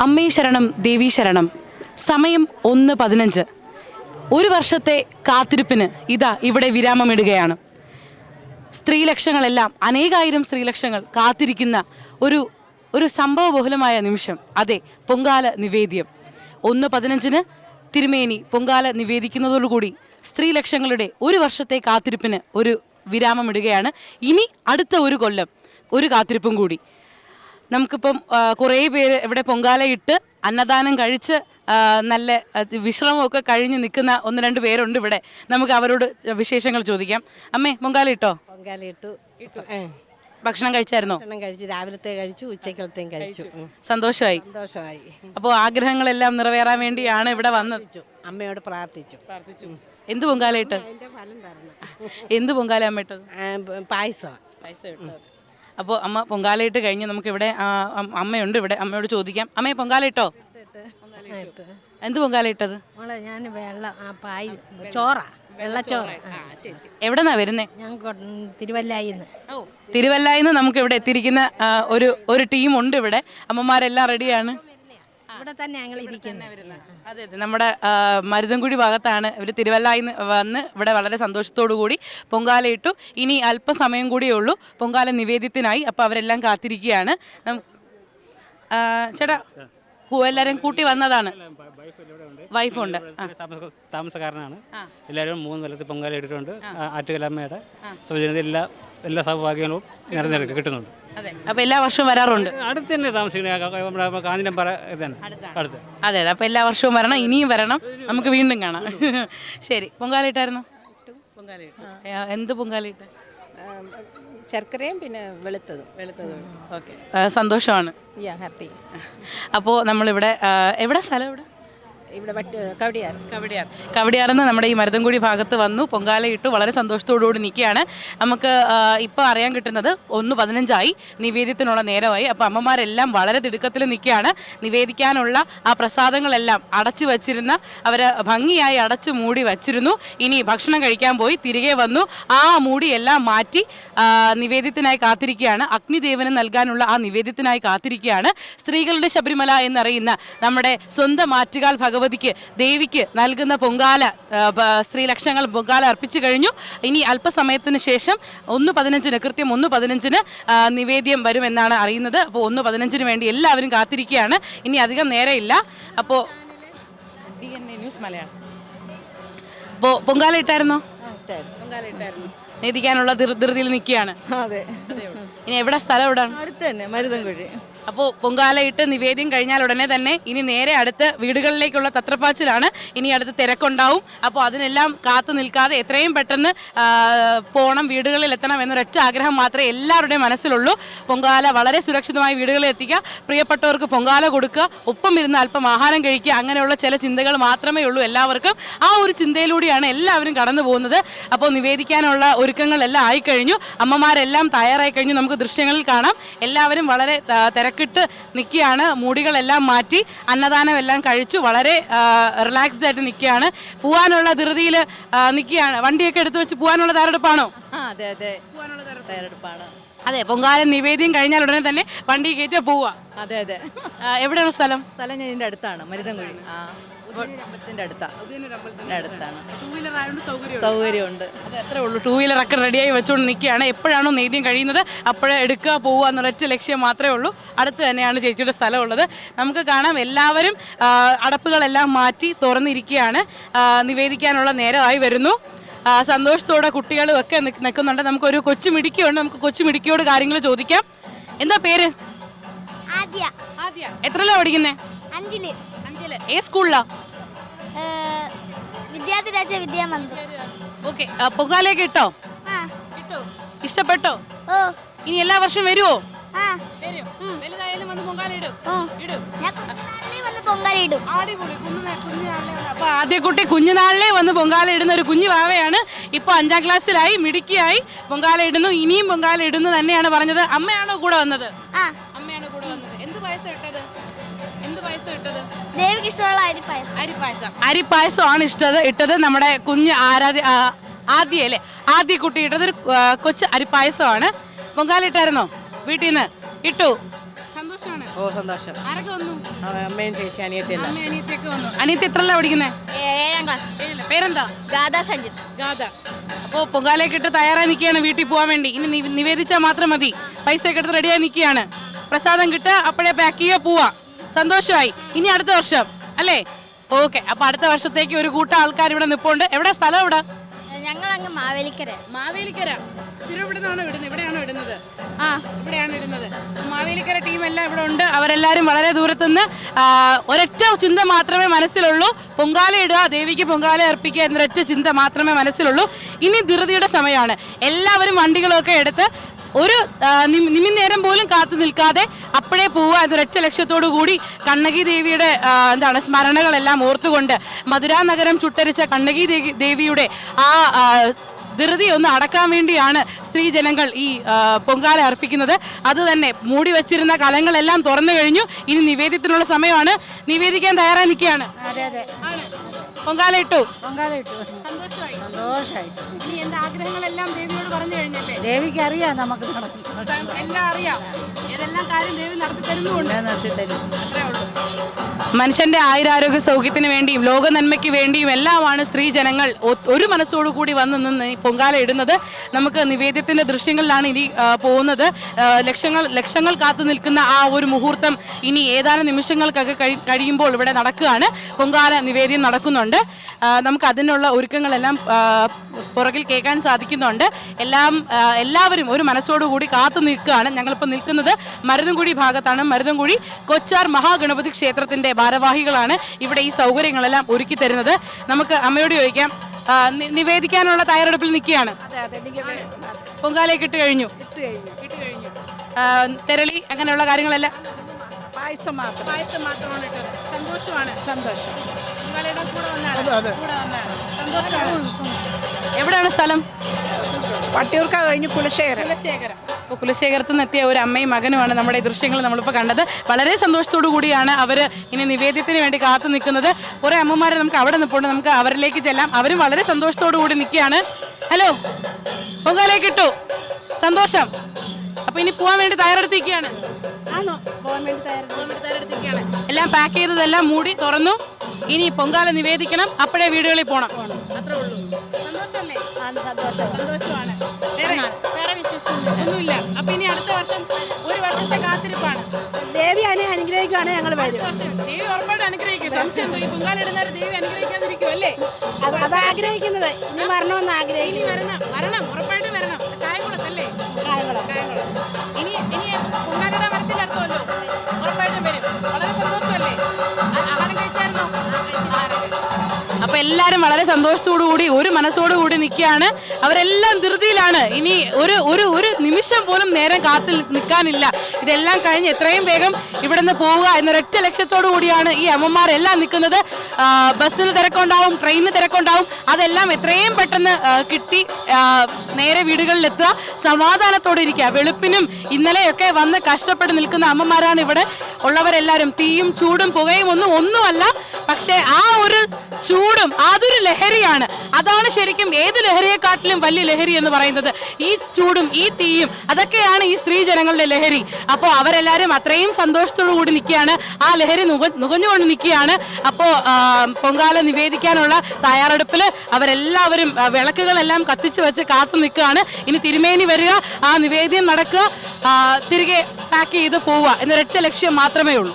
അമ്മേ ശരണം ദേവീ ശരണം. സമയം ഒന്ന് പതിനഞ്ച്. ഒരു വർഷത്തെ കാത്തിരിപ്പിന് ഇതാ ഇവിടെ വിരാമമിടുകയാണ്. സ്ത്രീലക്ഷങ്ങളെല്ലാം അനേകായിരം സ്ത്രീലക്ഷങ്ങൾ കാത്തിരിക്കുന്ന ഒരു ഒരു സംഭവബഹുലമായ നിമിഷം. അതെ പൊങ്കാല നിവേദ്യം. ഒന്ന് പതിനഞ്ചിന് തിരുമേനി പൊങ്കാല നിവേദിക്കുന്നതോടുകൂടി സ്ത്രീലക്ഷങ്ങളുടെ ഒരു വർഷത്തെ കാത്തിരിപ്പിന് ഒരു വിരാമമിടുകയാണ്. ഇനി അടുത്ത ഒരു കൊല്ലം ഒരു കാത്തിരിപ്പും കൂടി. നമുക്കിപ്പം കുറേ പേര് ഇവിടെ പൊങ്കാല ഇട്ട് അന്നദാനം കഴിച്ച് നല്ല വിശ്രമമൊക്കെ കഴിഞ്ഞ് നിൽക്കുന്ന ഒന്ന് രണ്ട് പേരുണ്ട് ഇവിടെ. നമുക്ക് അവരോട് വിശേഷങ്ങൾ ചോദിക്കാം. അമ്മേ പൊങ്കാല ഇട്ടോ? പൊങ്കാല ഇട്ടു. ഭക്ഷണം കഴിച്ചായിരുന്നോ? ഭക്ഷണം കഴിച്ചു രാവിലത്തെ കഴിച്ചു ഉച്ചക്കലത്തെയും കഴിച്ചു. സന്തോഷമായി. സന്തോഷമായി. അപ്പോൾ ആഗ്രഹങ്ങളെല്ലാം നിറവേറാൻ വേണ്ടിയാണ് ഇവിടെ വന്നത്. അമ്മയോട് പ്രാർത്ഥിച്ചു. പ്രാർത്ഥിച്ചു. എന്ത് പൊങ്കാല ഇട്ട്? എന്ത് പൊങ്കാല അമ്മ ഇട്ടത്? പായസം. പായസം പായസം അപ്പോൾ അമ്മ പൊങ്കാലയിട്ട് കഴിഞ്ഞ് നമുക്ക് ഇവിടെ അമ്മയുണ്ട് ഇവിടെ. അമ്മയോട് ചോദിക്കാം. അമ്മയെ പൊങ്കാല ഇട്ടോ എന്ത് പൊങ്കാല ഇട്ടത് ഞാൻ വെള്ളം ആ പായ ചോറ. വെള്ളച്ചോറ്. എവിടെന്നാ വരുന്നേ? ഞാൻ തിരുവല്ലായിന്ന്. തിരുവല്ലായിന്ന് നമുക്ക് ഇവിടെ എത്തിയിരിക്കുന്ന ഒരു ഒരു ടീമുണ്ട് ഇവിടെ. അമ്മമാരെല്ലാം റെഡിയാണ് ഇവിടെ തന്നെ ഞങ്ങൾ ഇരിക്കുന്നത് അതെ അതെ. നമ്മുടെ മരുതൻകുടി ഭാഗത്താണ് ഇവർ തിരുവല്ലായിന്ന് വന്ന് ഇവിടെ വളരെ സന്തോഷത്തോടു കൂടി പൊങ്കാല ഇട്ടു. ഇനി അല്പസമയം കൂടിയേ ഉള്ളൂ. പൊങ്കാല നിവേദ്യത്തിനായി അപ്പോൾ അവരെല്ലാം കാത്തിരിക്കുകയാണ്. ചേട്ടാ എല്ലാരും എല്ലാവരും കൂട്ടി വന്നതാണ്. വൈഫുണ്ട്. താമസക്കാരനാണ്. എല്ലാവരും മൂന്ന് കൊല്ലത്ത് പൊങ്കാല ഇട്ടിട്ടുണ്ട്. ആറ്റുകലമ്മയുടെ സൗജന്യത്തിൽ എല്ലാ എല്ലാ സൗഭാഗ്യങ്ങളും നിറഞ്ഞെടുക്കും കിട്ടുന്നുണ്ട്. അതെ. അപ്പോൾ എല്ലാ വർഷവും വരാറുണ്ട്. അടുത്ത് തന്നെ താമസിക്കുന്നത് നമ്മുടെ അടുത്ത്. അതെ അതെ അപ്പോൾ എല്ലാ വർഷവും വരണം ഇനിയും വരണം. നമുക്ക് വീണ്ടും കാണാം. ശരി പൊങ്കാലിട്ടായിരുന്നു പൊങ്കാല എന്ത് പൊങ്കാലിട്ട് ശർക്കരയും പിന്നെ വെളുത്തതും. വെളുത്തതും. ഓക്കെ. സന്തോഷമാണ്. യാ ഹാപ്പി അപ്പോൾ നമ്മളിവിടെ എവിടെ സ്ഥലം എവിടെ ഇവിടെ കവടിയാർ. കവടിയാർ. കവടിയാർന്ന് നമ്മുടെ ഈ മരുതൻകുടി ഭാഗത്ത് വന്നു. പൊങ്കാല ഇട്ടു. വളരെ സന്തോഷത്തോടുകൂടി നിൽക്കുകയാണ്. നമുക്ക് ഇപ്പോൾ അറിയാൻ കിട്ടുന്നത് ഒന്ന് പതിനഞ്ചായി. നിവേദ്യത്തിനുള്ള നേരമായി. അപ്പോൾ അമ്മമാരെല്ലാം വളരെ തിടുക്കത്തിൽ നിൽക്കുകയാണ്. നിവേദിക്കാനുള്ള ആ പ്രസാദങ്ങളെല്ലാം അടച്ചു വച്ചിരുന്ന അവർ ഭംഗിയായി അടച്ചു മൂടി വച്ചിരുന്നു. ഇനി ഭക്ഷണം കഴിക്കാൻ പോയി. തിരികെ വന്നു. ആ മൂടി എല്ലാം മാറ്റി നിവേദ്യത്തിനായി കാത്തിരിക്കുകയാണ്. അഗ്നിദേവന് നൽകാനുള്ള ആ നിവേദ്യത്തിനായി കാത്തിരിക്കുകയാണ്. സ്ത്രീകളുടെ ശബരിമല എന്നറിയുന്ന നമ്മുടെ സ്വന്തം ആറ്റുകാൽ ഭഗവതിക്ക് ദേവിക്ക് നൽകുന്ന പൊങ്കാല സ്ത്രീലക്ഷങ്ങൾ പൊങ്കാല അർപ്പിച്ചു കഴിഞ്ഞു ഇനി അല്പസമയത്തിന് ശേഷം ഒന്ന് പതിനഞ്ചിന് കൃത്യം ഒന്ന് പതിനഞ്ചിന് നിവേദ്യം വരുമെന്നാണ് അറിയുന്നത് അപ്പോൾ ഒന്ന് പതിനഞ്ചിന് വേണ്ടി എല്ലാവരും കാത്തിരിക്കുകയാണ് ഇനി അധികം നേരെയില്ല അപ്പോൾ D N A news Malayalam അപ്പോൾ പൊങ്കാല ഇട്ടായിരുന്നോ പൊങ്കാല ഇട്ടായിരുന്നു നീതിക്കാനുള്ള ധൃതിയിൽ നിൽക്കുകയാണ് അതെ ഇനി എവിടെ സ്ഥലം എവിടെയാണ് മരുതൻകുഴി അപ്പോൾ പൊങ്കാലയിട്ട് നിവേദ്യം കഴിഞ്ഞാൽ ഉടനെ തന്നെ ഇനി നേരെ അടുത്ത് വീടുകളിലേക്കുള്ള തത്രപ്പാച്ചിലാണ് ഇനി അടുത്ത് തിരക്കുണ്ടാവും. അപ്പോൾ അതിനെല്ലാം കാത്തു നിൽക്കാതെ എത്രയും പെട്ടെന്ന് പോകണം വീടുകളിൽ എത്തണം എന്നൊരൊറ്റ ആഗ്രഹം മാത്രമേ എല്ലാവരുടെയും മനസ്സിലുള്ളൂ. പൊങ്കാല വളരെ സുരക്ഷിതമായി വീടുകളിൽ എത്തിക്കുക. പ്രിയപ്പെട്ടവർക്ക് പൊങ്കാല കൊടുക്കുക. ഒപ്പം ഇരുന്ന് അല്പം ആഹാരം കഴിക്കുക. അങ്ങനെയുള്ള ചില ചിന്തകൾ മാത്രമേ ഉള്ളൂ എല്ലാവർക്കും. ആ ഒരു ചിന്തയിലൂടെയാണ് എല്ലാവരും കടന്നു പോകുന്നത്. അപ്പോൾ നിവേദിക്കാനുള്ള ഒരുക്കങ്ങളെല്ലാം ആയിക്കഴിഞ്ഞു. അമ്മമാരെല്ലാം തയ്യാറായി കഴിഞ്ഞു. നമുക്ക് ദൃശ്യങ്ങളിൽ കാണാം. എല്ലാവരും വളരെ ആ, തിരക്കിട്ട് നിൽക്കുകയാണ്. മൂടികളെല്ലാം മാറ്റി അന്നദാനം എല്ലാം കഴിച്ചു. വളരെ റിലാക്സ്ഡ് ആയിട്ട് നിൽക്കുകയാണ്. പോകാനുള്ള ധൃതിയിൽ നിൽക്കുകയാണ്. വണ്ടിയൊക്കെ എടുത്ത് വെച്ച് പോകാനുള്ള തയ്യാറെടുപ്പാണോ? അതെ അതെ. അതെ തയ്യാറെടുപ്പാണ്. അതെ പൊങ്കാല നിവേദ്യം കഴിഞ്ഞാൽ ഉടനെ തന്നെ വണ്ടി കയറ്റാ പോവുക. അതെ അതെ. എവിടെയാണ് സ്ഥലം? സ്ഥലം ഞാൻ ഇതിന്റെ അടുത്താണ്. മരുതൻകുഴി. ആ. അമ്പലത്തിന്റെ വീലർ ഒക്കെ അടുത്താണ്. സൗകര്യമുണ്ട്. അത് അത്രേ ഉള്ളൂ? ടൂ വീലറൊക്കെ റെഡിയായി വെച്ചുകൊണ്ട് നിൽക്കുകയാണ് എപ്പോഴാണോ നെയ്ദ്യം കഴിയുന്നത് അപ്പോഴേ എടുക്കുക പോവുക എന്നൊരൊറ്റ ലക്ഷ്യം മാത്രമേ ഉള്ളൂ. അടുത്ത് തന്നെയാണ് ചേച്ചിയുടെ സ്ഥലമുള്ളത്. നമുക്ക് കാണാം എല്ലാവരും അടപ്പുകളെല്ലാം മാറ്റി തുറന്നിരിക്കുകയാണ്. നിവേദിക്കാനുള്ള നേരമായി വരുന്നു. സന്തോഷത്തോടെ കുട്ടികളും ഒക്കെ നിൽക്കുന്നുണ്ട്. നമുക്കൊരു കൊച്ചു മിടിക്കുണ്ട് നമുക്ക് കൊച്ചു മിടിക്കിയോട് കാര്യങ്ങൾ ചോദിക്കാം. എന്താ പേര്? എത്ര ആദ്യ. എത്രല്ല പഠിക്കുന്നേ? അഞ്ചിൽ. അഞ്ചിൽ ഏ സ്കൂളിലാ? വിദ്യാർത്ഥിരാജ വിദ്യാമന്ദിർ ഓക്കെ പൊങ്കാലയൊക്കെ ഇട്ടോ? ഇഷ്ടപ്പെട്ടോ? ഇനി എല്ലാ വർഷം വരുമോ ആദ്യക്കുട്ടി കുഞ്ഞുനാളിലെ വന്ന് പൊങ്കാല ഇടുന്ന ഒരു കുഞ്ഞു വാവയാണ്. ഇപ്പൊ അഞ്ചാം ക്ലാസ്സിലായി മിടുക്കിയായി. പൊങ്കാല ഇടുന്നു. ഇനിയും പൊങ്കാല ഇടുന്നു തന്നെയാണ് പറഞ്ഞത്. അമ്മയാണോ കൂടെ വന്നത്? അമ്മയാണോ കൂടെ വന്നത്? എന്ത് പായസം ഇട്ടത്? എന്ത് പായസം ഇട്ടത്? ദേവിക്ക് ഇഷ്ടമുള്ള അരി പായസം. അരിപ്പായസം അരിപ്പായസമാണ് ഇഷ്ടത് ഇട്ടത് നമ്മുടെ കുഞ്ഞ് ആരാധ്യ ആദ്യ അല്ലേ? ആദ്യ കുട്ടി ഇട്ടത് ഒരു കൊച്ചു അരിപ്പായസമാണ് പൊങ്കാല ഇട്ടായിരുന്നോ? വീട്ടിൽ നിന്ന്. ഇട്ടു. സന്തോഷമാണ്. ഓ സന്തോഷം. ആരൊക്കെ വന്നു? അവ- അമ്മയും ചേച്ചി അനിയത്തിയല്ല അനിയത്തിയൊക്കെ വന്നു. അനിയത്തി എത്രല്ല പഠിക്കുന്നത് ഏഴാം ക്ലാസ്. പേരെന്താ? ഗാഥ സഞ്ജിത്ത്. ഗാഥ അപ്പോൾ പൊങ്കാലയൊക്കെ ഇട്ട് തയ്യാറായി നിൽക്കുകയാണ് വീട്ടിൽ പോവാൻ വേണ്ടി. ഇനി നിവേദിച്ചാൽ മാത്രം മതി. പൈസ ഒക്കെ എടുത്ത് റെഡിയായി നിൽക്കുകയാണ്. പ്രസാദം കിട്ടുക അപ്പോഴേ പാക്ക് ചെയ്യുക പോവാ. സന്തോഷമായി. ഇനി അടുത്ത വർഷം അല്ലേ? ഓക്കെ അപ്പൊ അടുത്ത വർഷത്തേക്ക് ഒരു കൂട്ടം ആൾക്കാർ ഇവിടെ നിൽപ്പുണ്ട് എവിടെ സ്ഥലം എവിടെ? ഞങ്ങൾ അങ്ങ് മാവേലിക്കര. മാവേലിക്കര. സ്ഥിരം ഇവിടെ നിന്നാണോ ഇടുന്നത്? ഇവിടെയാണോ ഇടുന്നത്? ആ ഇവിടെയാണ് ഇടുന്നത്. മാവേലിക്കര ടീം എല്ലാം ഇവിടെ ഉണ്ട്. അവരെല്ലാവരും വളരെ ദൂരത്തുനിന്ന് നിന്ന് ഒരൊറ്റ ചിന്ത മാത്രമേ മനസ്സിലുള്ളൂ. പൊങ്കാല ഇടുക ദേവിക്ക് പൊങ്കാല അർപ്പിക്കുക എന്നൊരൊറ്റ ചിന്ത മാത്രമേ മനസ്സിലുള്ളൂ. ഇനി ധൃതിയുടെ സമയമാണ്. എല്ലാവരും വണ്ടികളൊക്കെ എടുത്ത് ഒരു നിമി- നേരം പോലും കാത്തു നിൽക്കാതെ അപ്പോഴേ പോവുക എന്നൊരൊറ്റ ലക്ഷ്യത്തോടു കൂടി കണ്ണകി ദേവിയുടെ എന്താണ് സ്മരണകളെല്ലാം ഓർത്തുകൊണ്ട് മധുരാ നഗരം ചുട്ടരിച്ച കണ്ണകി ദേവിയുടെ ആ ധൃതി ഒന്ന് അടക്കാൻ വേണ്ടിയാണ് സ്ത്രീ ജനങ്ങൾ ഈ പൊങ്കാല അർപ്പിക്കുന്നത്. അത് തന്നെ മൂടി വച്ചിരുന്ന കലങ്ങളെല്ലാം തുറന്നു കഴിഞ്ഞു. ഇനി നിവേദ്യത്തിനുള്ള സമയമാണ്. നിവേദിക്കാൻ തയ്യാറായി നിൽക്കുകയാണ്. പൊങ്കാല ഇട്ടു പൊങ്കാല ഇട്ടു സന്തോഷമായി. സന്തോഷമായി ഇനി എന്റെ ആഗ്രഹങ്ങളെല്ലാം ദേവിയോട് പറഞ്ഞു കഴിഞ്ഞല്ലേ ദേവിക്ക് അറിയാം നമുക്ക് നടക്കും എല്ലാം അറിയാം. ഏതെല്ലാം കാര്യം ദേവി നടത്തി തരുന്നുണ്ട് നടത്തി തരും അത്രേ ഉള്ളൂ. മനുഷ്യന്റെ ആയുരാരോഗ്യ സൗഖ്യത്തിന് വേണ്ടിയും ലോക നന്മയ്ക്ക് വേണ്ടിയും എല്ലാമാണ് സ്ത്രീ ജനങ്ങൾ ഒരു മനസ്സോടു കൂടി വന്ന് നിന്ന് പൊങ്കാല ഇടുന്നത്. നമുക്ക് നിവേദ്യത്തിന്റെ ദൃശ്യങ്ങളിലാണ് ഇനി പോകുന്നത്. ലക്ഷങ്ങൾ ലക്ഷങ്ങൾ കാത്തു നിൽക്കുന്ന ആ ഒരു മുഹൂർത്തം ഇനി ഏതാനും നിമിഷങ്ങൾക്കൊക്കെ കഴിയുമ്പോൾ ഇവിടെ നടക്കുകയാണ്. പൊങ്കാല നിവേദ്യം നടക്കുന്നുണ്ട്. ആ, നമുക്ക് അതിനുള്ള ഒരുക്കങ്ങളെല്ലാം പുറകിൽ കേൾക്കാൻ സാധിക്കുന്നുണ്ട്. എല്ലാം എല്ലാവരും ഒരു മനസ്സോടുകൂടി കാത്തു നിൽക്കുകയാണ്. ഞങ്ങളിപ്പോൾ നിൽക്കുന്നത് മരുതൻകുഴി ഭാഗത്താണ്. മരുതൻകുഴി കൊച്ചാർ മഹാഗണപതി ക്ഷേത്രത്തിന്റെ ഭാരവാഹികളാണ് ഇവിടെ ഈ സൗകര്യങ്ങളെല്ലാം ഒരുക്കി തരുന്നത്. നമുക്ക് അമ്മയോട് ചോദിക്കാം. നിവേദിക്കാനുള്ള തയ്യാറെടുപ്പിൽ നിൽക്കുകയാണ്. പൊങ്കാലയൊക്കെ ഇട്ട് കഴിഞ്ഞു. തെരളി അങ്ങനെയുള്ള കാര്യങ്ങളെല്ലാം? പായസം മാത്രം. പായസം മാത്രമാണ് സന്തോഷമാണ്. സന്തോഷം. എവിടെയാണ് സ്ഥലം? വട്ടിയൂർക്ക കഴിഞ്ഞ് കുലശേഖരം. കുലശേഖരം. അപ്പോൾ കുലശേഖരത്തിൽ നിന്ന് എത്തിയ ഒരു അമ്മയും മകനുമാണ് നമ്മുടെ ഈ ദൃശ്യങ്ങൾ നമ്മളിപ്പോൾ കണ്ടത്. വളരെ സന്തോഷത്തോടു കൂടിയാണ് അവർ ഇനി നിവേദ്യത്തിന് വേണ്ടി കാത്തു നിൽക്കുന്നത്. കുറേ അമ്മമാരെ നമുക്ക് അവിടെ നിൽപ്പുണ്ട് നമുക്ക് അവരിലേക്ക് ചെല്ലാം. അവരും വളരെ സന്തോഷത്തോടു കൂടി നിൽക്കുകയാണ്. ഹലോ പൊങ്കാലേക്ക് ഇട്ടു സന്തോഷം. അപ്പോൾ ഇനി പോകാൻ വേണ്ടി തയ്യാറെടുത്തിരിക്കുകയാണ്. എല്ലാം പാക്ക് ചെയ്തതെല്ലാം മൂടി തുറന്നു. ഇനി പൊങ്കാല നിവേദിക്കണം അപ്പോഴേ വീടുകളിൽ പോകണം അത്രേ ഉള്ളൂ. സന്തോഷമല്ലേ? സന്തോഷം. സന്തോഷമാണ്. വേറെ വേറെ വിശേഷമൊന്നുമില്ല. ഒന്നുമില്ല. അപ്പൊ ഇനി അടുത്ത വർഷം ഒരു വർഷത്തെ കാത്തിരിപ്പാണ്. ദേവി അനെ അനുഗ്രഹിക്കുകയാണെങ്കിൽ ഞങ്ങൾ വരും. ദേവി ഉറപ്പായിട്ട് അനുഗ്രഹിക്കും. സംശയം ഒന്നും. ഈ പൊങ്കാലിടുന്നവരെ ദേവി അനുഗ്രഹിക്കാതിരിക്കും അല്ലേ? അത് ആഗ്രഹിക്കുന്നത്. ഇനി വരണമെന്ന് ഇനി വരണം. വരണം. ഉറപ്പായിട്ടും വരണം. കായംകുളത്തല്ലേ? കായംകുളം. കായംകുളം. ഇനി ഇനി മരത്തിൽ വരത്തില്ലല്ലോ ഉറപ്പായിട്ടും വരും. വളരെ സന്തോഷമല്ലേ? എല്ലാരും വളരെ കൂടി ഒരു മനസ്സോടു കൂടി നിൽക്കുകയാണ്. അവരെല്ലാം ധൃതിയിലാണ്. ഇനി ഒരു ഒരു ഒരു നിമിഷം പോലും നേരം കാത്തിൽ നിൽക്കാനില്ല. ഇതെല്ലാം കഴിഞ്ഞ് എത്രയും വേഗം ഇവിടെ നിന്ന് പോവുക എന്നൊരൊറ്റ ലക്ഷ്യത്തോടു കൂടിയാണ് ഈ അമ്മമാരെല്ലാം നിൽക്കുന്നത്. ആ, ബസ്സിന് തിരക്കുണ്ടാവും ട്രെയിനിന് തിരക്കുണ്ടാവും. അതെല്ലാം എത്രയും പെട്ടെന്ന് കിട്ടി. നേരെ വീടുകളിലെത്തുക സമാധാനത്തോടെ ഇരിക്കുക. വെളുപ്പിനും ഇന്നലെയൊക്കെ വന്ന് കഷ്ടപ്പെട്ട് നിൽക്കുന്ന അമ്മമാരാണ് ഇവിടെ ഉള്ളവരെല്ലാവരും തീയും ചൂടും പുകയും ഒന്നും ഒന്നുമല്ല പക്ഷേ ആ ഒരു ചൂടും അതൊരു ലഹരിയാണ്. അതാണ് ശരിക്കും ഏത് ലഹരിയെക്കാട്ടിലും വലിയ ലഹരി എന്ന് പറയുന്നത്. ഈ ചൂടും ഈ തീയും അതൊക്കെയാണ് ഈ സ്ത്രീ ജനങ്ങളുടെ ലഹരി. അപ്പോൾ അവരെല്ലാവരും അത്രയും സന്തോഷത്തോടു കൂടി നിൽക്കുകയാണ്. ആ ലഹരി നുക നുകഞ്ഞുകൊണ്ട് നിൽക്കുകയാണ്. അപ്പോൾ പൊങ്കാല നിവേദിക്കാനുള്ള തയ്യാറെടുപ്പിൽ അവരെല്ലാവരും വിളക്കുകളെല്ലാം കത്തിച്ചു വെച്ച് കാത്തു നിൽക്കുകയാണ്. ഇനി തിരുമേനി വരിക. ആ നിവേദ്യം നടക്കുക. തിരികെ പാക്ക് ചെയ്ത് പോവുക. എന്നൊരൊറ്റ ലക്ഷ്യം മാത്രമേ ഉള്ളൂ.